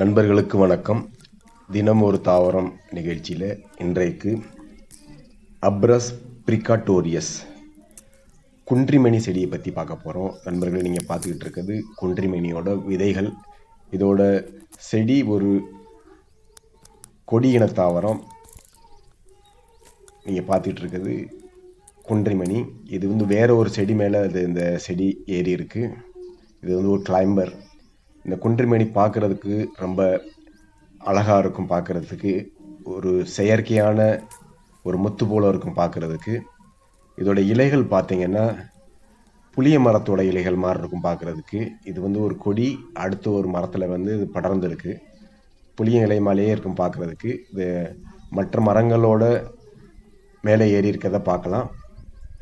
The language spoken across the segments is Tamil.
நண்பர்களுக்கு வணக்கம். தினம் ஒரு தாவரம் நிகழ்ச்சியில் இன்றைக்கு அப்ரஸ் பிரிகாட்டோரியஸ் குன்றிமணி செடியை பற்றி பார்க்க போகிறோம் நண்பர்களை நீங்கள் பார்த்துக்கிட்டு இருக்கிறது குன்றிமணியோட விதைகள். இதோட செடி ஒரு கொடியின தாவரம். நீங்கள் பார்த்துக்கிட்டு இருக்கிறது குன்றிமணி. இது வந்து வேற ஒரு செடி மேலே அது இந்த செடி ஏறி இருக்குது இது வந்து ஒரு கிளைம்பர் இந்த குன்றிமணி பார்க்குறதுக்கு ரொம்ப அழகாக இருக்கும் பார்க்குறதுக்கு ஒரு செயற்கையான ஒரு முத்து போல இருக்கும் பார்க்குறதுக்கு. இதோட இலைகள் பார்த்தீங்கன்னா புளிய மரத்தோட இலைகள் மாதிரி இருக்கும் பார்க்குறதுக்கு. இது வந்து ஒரு கொடி அடுத்த ஒரு மரத்தில் வந்து இது படர்ந்துருக்கு. புளிய இலை மேலேயே இருக்கும் பார்க்குறதுக்கு. இது மற்ற மரங்களோட மேலே ஏறி இருக்கிறத பார்க்கலாம்.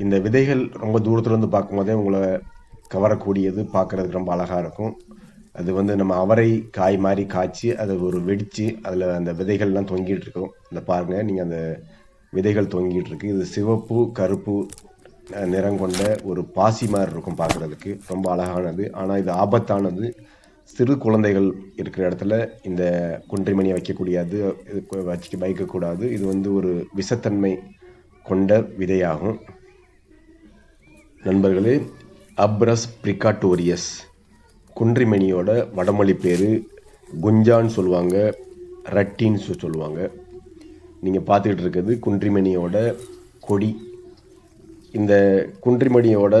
இந்த விதைகள் ரொம்ப தூரத்துலேருந்து பார்க்கும்போதே உங்களை கவரக்கூடியது பார்க்குறதுக்கு ரொம்ப அழகாக இருக்கும். அது வந்து நம்ம அவரை காய் மாதிரி காய்ச்சி அதை ஒரு வெடித்து அதில் அந்த விதைகள்லாம் தொங்கிட்டு இருக்கும். இந்த பாருங்கள் நீங்கள் அந்த விதைகள் தொங்கிட்டு இருக்கு. இது சிவப்பு கருப்பு நிறம் கொண்ட ஒரு பாசி மாதிரி இருக்கும் பார்க்குறதுக்கு. ரொம்ப அழகானது. ஆனால் இது ஆபத்தானது. சிறு குழந்தைகள் இருக்கிற இடத்துல இந்த குன்றிமணியை வைக்கக்கூடியது இது வச்சு வைக்கக்கூடாது. இது வந்து ஒரு விஷத்தன்மை கொண்ட விதையாகும். நண்பர்களே அப்ரஸ் பிரிகாட்டோரியஸ் குன்றிமணியோட வடமொழி பேர் குஞ்சான்னு சொல்லுவாங்க ரட்டின்னு சொ- சொல்லுவாங்க. நீங்கள் பார்த்துக்கிட்டு இருக்கிறது குன்றிமணியோட கொடி. இந்த குன்றிமணியோட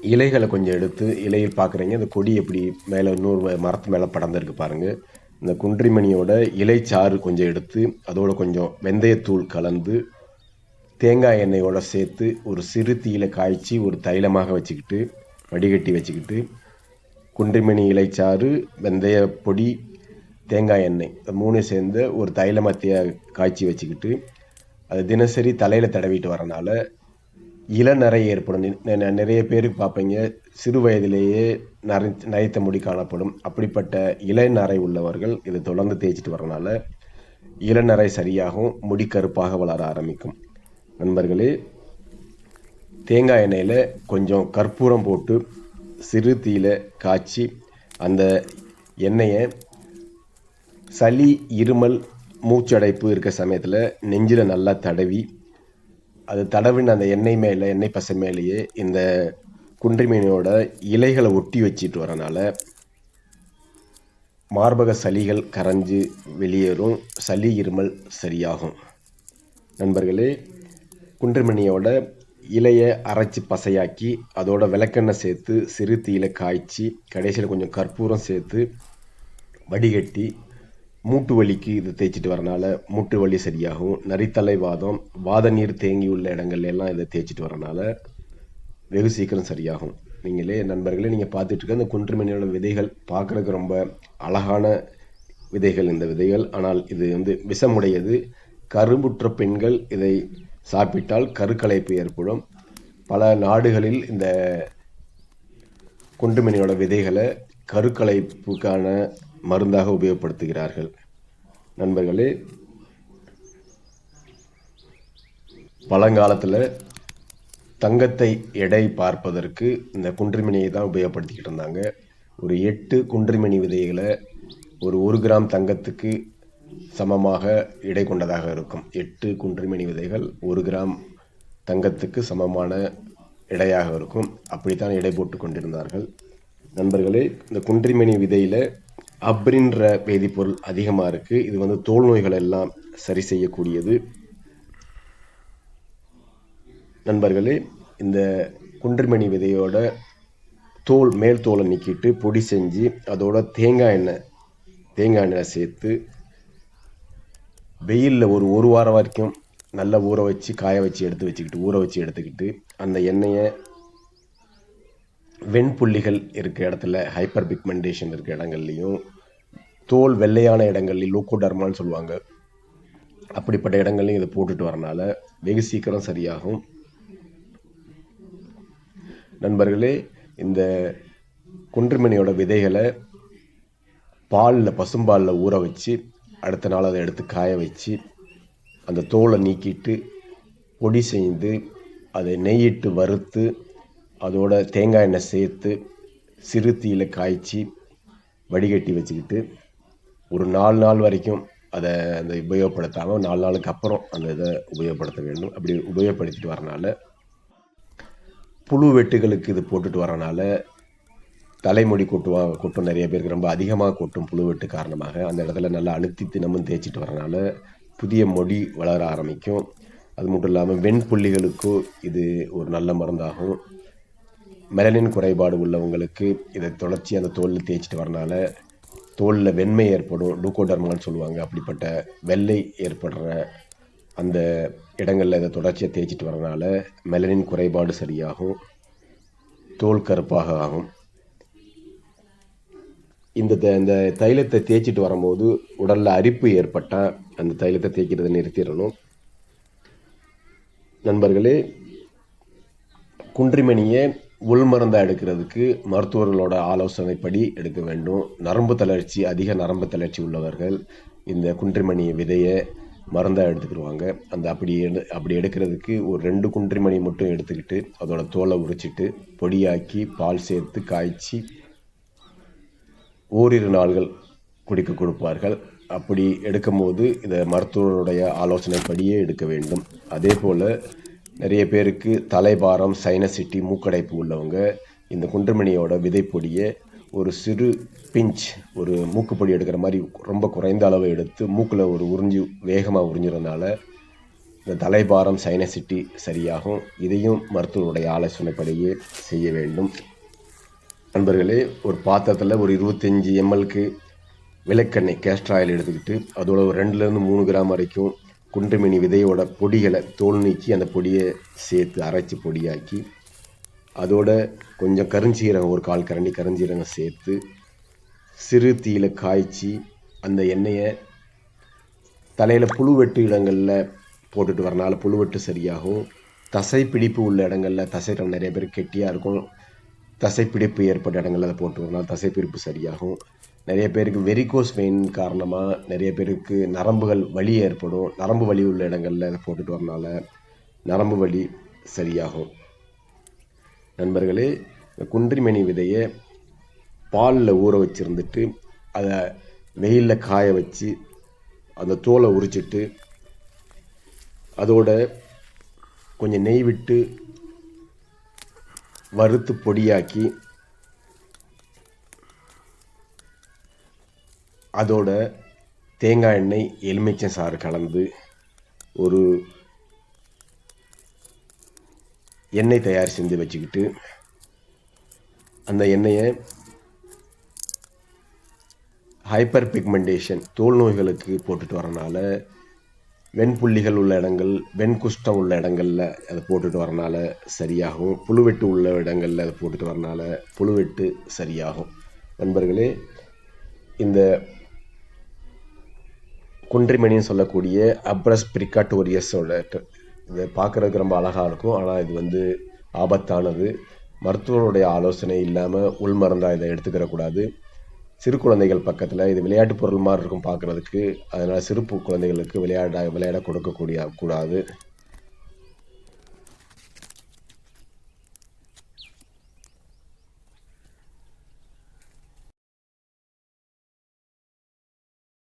இலைகளை கொஞ்சம் எடுத்து இலையில் பார்க்குறீங்க. இந்த கொடி எப்படி மேலே இன்னொரு மரத்து மேலே படர்ந்துருக்கு பாருங்கள் இந்த குன்றிமணியோட இலைச்சாறு கொஞ்சம் எடுத்து அதோட கொஞ்சம் வெந்தயத்தூள் கலந்து தேங்காய் எண்ணெயோடு சேர்த்து ஒரு சிறு தீயில காய்ச்சி ஒரு தைலமாக வச்சுக்கிட்டு வடிகட்டி வச்சுக்கிட்டு குன்றிமணி இலைச்சாறு வெந்தய பொடி தேங்காய் எண்ணெய். இந்த மூணு சேர்ந்து ஒரு தைல மத்திய காய்ச்சி வச்சுக்கிட்டு அது தினசரி தலையில் தடவிட்டு வரனால இளநரை ஏற்படும். நிறைய பேருக்கு பார்ப்பீங்க சிறு வயதிலேயே நரை நரைத்த முடி காணப்படும். அப்படிப்பட்ட இளநரை உள்ளவர்கள் இதை தொடர்ந்து தேய்ச்சிட்டு வரனால இளநரை சரியாகும் முடி கருப்பாக வளர ஆரம்பிக்கும். நண்பர்களே தேங்காய் எண்ணெயில் கொஞ்சம் கற்பூரம் போட்டு சிறு தீயில காய்ச்சி அந்த எண்ணெயை சளி இருமல் மூச்சடைப்பு இருக்க சமயத்தில் நெஞ்சில் நல்லா தடவி அது தடவின அந்த எண்ணெய் மேலே எண்ணெய் பசை மேலேயே இந்த குன்றிமீனோட இலைகளை ஒட்டி வச்சிட்டு வரனால மார்பக சளிகள் கரைஞ்சு வெளியேறும் சளி இருமல் சரியாகும். நண்பர்களே குன்றிமணியோட இலையை அரைச்சி பசையாக்கி அதோட விளக்கெண்ணெய் சேர்த்து சிறு தீயில காய்ச்சி கடைசியில் கொஞ்சம் கற்பூரம் சேர்த்து வடிகட்டி மூட்டு வலிக்கு இது தேய்ச்சிட்டு வரனால மூட்டு வலி சரியாகும். நரித்தலை வாதம் வாத நீர் தேங்கியுள்ள இடங்கள்ல எல்லாம் இதை தேய்ச்சிட்டு வரனால வெகு சீக்கிரம் சரியாகும். நீங்களே நண்பர்களே நீங்கள் பார்த்துட்டு இருக்க இந்த குன்றுமணியோட விதைகள் பார்க்குறதுக்கு ரொம்ப அழகான விதைகள் இந்த விதைகள். ஆனால் இது வந்து விஷமுடையது. கரும்புற்ற பெண்கள் இதை சாப்பிட்டால் கருக்கலைப்பு ஏற்படும். பல நாடுகளில் இந்த குண்டுமணியோட விதைகளை கருக்கலைப்புக்கான மருந்தாக உபயோகப்படுத்துகிறார்கள். நண்பர்களே பழங்காலத்தில் தங்கத்தை எடை பார்ப்பதற்கு இந்த குன்றிமணியை தான் உபயோகப்படுத்திக்கிட்டு இருந்தாங்க. ஒரு எட்டு குன்றிமணி விதைகளை ஒரு ஒரு கிராம் தங்கத்துக்கு சமமாக எடை கொண்டதாக இருக்கும். எட்டு குன்றிமணி விதைகள் ஒரு கிராம் தங்கத்துக்கு சமமான எடையாக இருக்கும். அப்படித்தான் எடை போட்டு கொண்டிருந்தார்கள். நண்பர்களே இந்த குன்றிமணி விதையில் அப்ரின்ற வேதிப்பொருள் அதிகமாக இருக்குது இது வந்து தோல் நோய்கள் எல்லாம் சரி செய்யக்கூடியது. நண்பர்களே இந்த குன்றிமணி விதையோட தோல் மேல் தோலை நீக்கிட்டு பொடி செஞ்சு அதோட தேங்காய் எண்ணெய் தேங்காய் எண்ணெய் சேர்த்து வெயிலில் ஒரு ஒரு வாரம் வரைக்கும் நல்லா ஊற வச்சு காய வச்சு எடுத்து வச்சுக்கிட்டு ஊற வச்சு எடுத்துக்கிட்டு அந்த எண்ணெயை வெண்புள்ளிகள் இருக்க இடத்துல ஹைப்பர் பிக்மெண்டேஷன் இருக்க இடங்கள்லையும் தோல் வெள்ளையான இடங்கள்லையும் லூக்கோடர்மான்னு சொல்லுவாங்க. அப்படிப்பட்ட இடங்கள்லையும் இதை போட்டுட்டு வரனால வெகு சீக்கிரம் சரியாகும். நண்பர்களே இந்த குன்றுமணியோட விதைகளை பாலில் பசும்பாலில் ஊற வச்சு அடுத்த நாள் அதை எடுத்து காய வச்சு அந்த தோலை நீக்கிட்டு பொடி செய்து அதை நெய்யிட்டு வறுத்து அதோட தேங்காய் எண்ணெய் சேர்த்து சிறுத்தியில் காய்ச்சி வடிகட்டி வச்சுக்கிட்டு ஒரு நாலு நாள் வரைக்கும் அதை அந்த உபயோகப்படுத்தாமல் நாலு நாளுக்கு அப்புறம் அந்த இதை உபயோகப்படுத்த வேண்டும். அப்படி உபயோகப்படுத்திட்டு வரனால புழு வெட்டுகளுக்கு இது போட்டுட்டு வரனால தலைமுடி கொட்டுவா கொட்டும் நிறைய பேருக்கு ரொம்ப அதிகமாக கொட்டும் புழு வெட்டு காரணமாக. அந்த இடத்துல நல்லா அழுத்தி தினமும் தேய்ச்சிட்டு வரனால புதிய முடி வளர ஆரம்பிக்கும். அது மட்டும் இல்லாமல் வெண்புள்ளிகளுக்கும் இது ஒரு நல்ல மருந்தாகும். மெலனின் குறைபாடு உள்ளவங்களுக்கு இதை தொடர்ச்சி அந்த தோலில் தேய்ச்சிட்டு வரனால தோலில் வெண்மை ஏற்படும். டூக்கோடர்மான்னு சொல்லுவாங்க. அப்படிப்பட்ட வெள்ளை ஏற்படுற அந்த இடங்களில் இதை தொடர்ச்சியாக தேய்ச்சிட்டு வரனால மெலனின் குறைபாடு சரியாகும். தோல் கருப்பாக ஆகும். இந்த த- இந்த தைலத்தை தேய்ச்சிட்டு வரும்போது உடலில் அரிப்பு ஏற்பட்டால் அந்த தைலத்தை தேய்க்கிறதை நிறுத்திடணும். நண்பர்களே குன்றிமணியை உள்மருந்தாக எடுக்கிறதுக்கு மருத்துவர்களோட ஆலோசனைப்படி எடுக்க வேண்டும். நரம்பு தளர்ச்சி அதிக நரம்பு தளர்ச்சி உள்ளவர்கள் இந்த குன்றிமணி விதையை மருந்தாக எடுத்துக்கிடுவாங்க. அந்த அப்படி எடு அப்படி எடுக்கிறதுக்கு ஒரு ரெண்டு குன்றிமணி மட்டும் எடுத்துக்கிட்டு அதோட தோலை உரிச்சிட்டு பொடியாக்கி பால் சேர்த்து காய்ச்சி ஓரிரு நாள்கள் குடிக்க கொடுப்பார்கள். அப்படி எடுக்கும்போது இதை மருத்துவருடைய ஆலோசனைப்படியே எடுக்க வேண்டும். அதே போல் நிறைய பேருக்கு தலைபாரம் சைனசிட்டி மூக்கடைப்பு உள்ளவங்க இந்த குண்டுமணியோட விதைப்பொடியை ஒரு சிறு பிஞ்ச் ஒரு மூக்குப்பொடி எடுக்கிற மாதிரி ரொம்ப குறைந்த அளவு எடுத்து மூக்கில் ஒரு உறிஞ்சி வேகமாக உறிஞ்சிறதுனால இந்த தலைபாரம் சைனசிட்டி சரியாகும். இதையும் மருத்துவருடைய ஆலோசனைப்படியே செய்ய வேண்டும். நண்பர்களே ஒரு பாத்திரத்தில் ஒரு இருபத்தஞ்சி எம்எல்க்கு விளக்கெண்ணெய் கேஸ்டர் ஆயில் எடுத்துக்கிட்டு அதோட ஒரு ரெண்டுலேருந்து மூணு கிராம் வரைக்கும் குண்டுமணி விதையோட பொடிகளை தோல் நீக்கி அந்த பொடியை சேர்த்து அரைச்சி பொடியாக்கி அதோட கொஞ்சம் கருஞ்சீரகம் ஒரு கால் கரண்டி கருஞ்சீரகம் சேர்த்து சிறு தீயில காய்ச்சி அந்த எண்ணெயை தலையில் புழுவெட்டு இடங்களில் போட்டுட்டு வரனால புழுவெட்டு சரியாகும். தசை பிடிப்பு உள்ள இடங்களில் தசைகள் நிறைய பேர் கெட்டியாக இருக்கும். தசைப்பிடிப்பு ஏற்பட்ட இடங்களில் அதை போட்டு வரனால தசைப்பிடிப்பு சரியாகும். நிறைய பேருக்கு வெரிகோஸ் வெயின் காரணமாக நிறைய பேருக்கு நரம்புகள் வலி ஏற்படும். நரம்பு வலி உள்ள இடங்களில் அதை போட்டுட்டு வரனால நரம்பு வலி சரியாகும். நண்பர்களே இந்த குன்றிமணி விதையை பாலில் ஊற வச்சுருந்துட்டு அதை வெயிலில் காய வச்சு அந்த தோலை உரிச்சிட்டு அதோட கொஞ்சம் நெய் விட்டு வறுத்து பொடியாக்கி அதோட தேங்காய் எண்ணெய் எலுமிச்சை சாறு கலந்து ஒரு எண்ணெய் தயார் செஞ்சு வச்சுக்கிட்டு அந்த எண்ணெயை ஹைப்பர் பிக்மெண்டேஷன் தோல் நோய்களுக்கு போட்டுட்டு வரனால வெண்புள்ளிகள் உள்ள இடங்கள் வெண்குஷ்டம் உள்ள இடங்களில் அதை போட்டுட்டு வரனால சரியாகும். புழுவெட்டு உள்ள இடங்களில் அதை போட்டுட்டு வரனால புழுவெட்டு சரியாகும். நண்பர்களே இந்த குன்றிமணின்னு சொல்லக்கூடிய அப்ரஸ் பிரிகாட்டோரியஸோட இதை பார்க்குறதுக்கு ரொம்ப அழகாக இருக்கும். ஆனால் இது வந்து ஆபத்தானது. மருத்துவருடைய ஆலோசனை இல்லாமல் உள்மருந்தாக இதை எடுத்துக்கிறக்கூடாது. சிறு குழந்தைகள் பக்கத்தில் இது விளையாட்டு பொருள் மாதிரி இருக்கும் பார்க்குறதுக்கு அதனால் சிறு குழந்தைகளுக்கு விளையாட விளையாட கொடுக்கக்கூடிய கூடாது.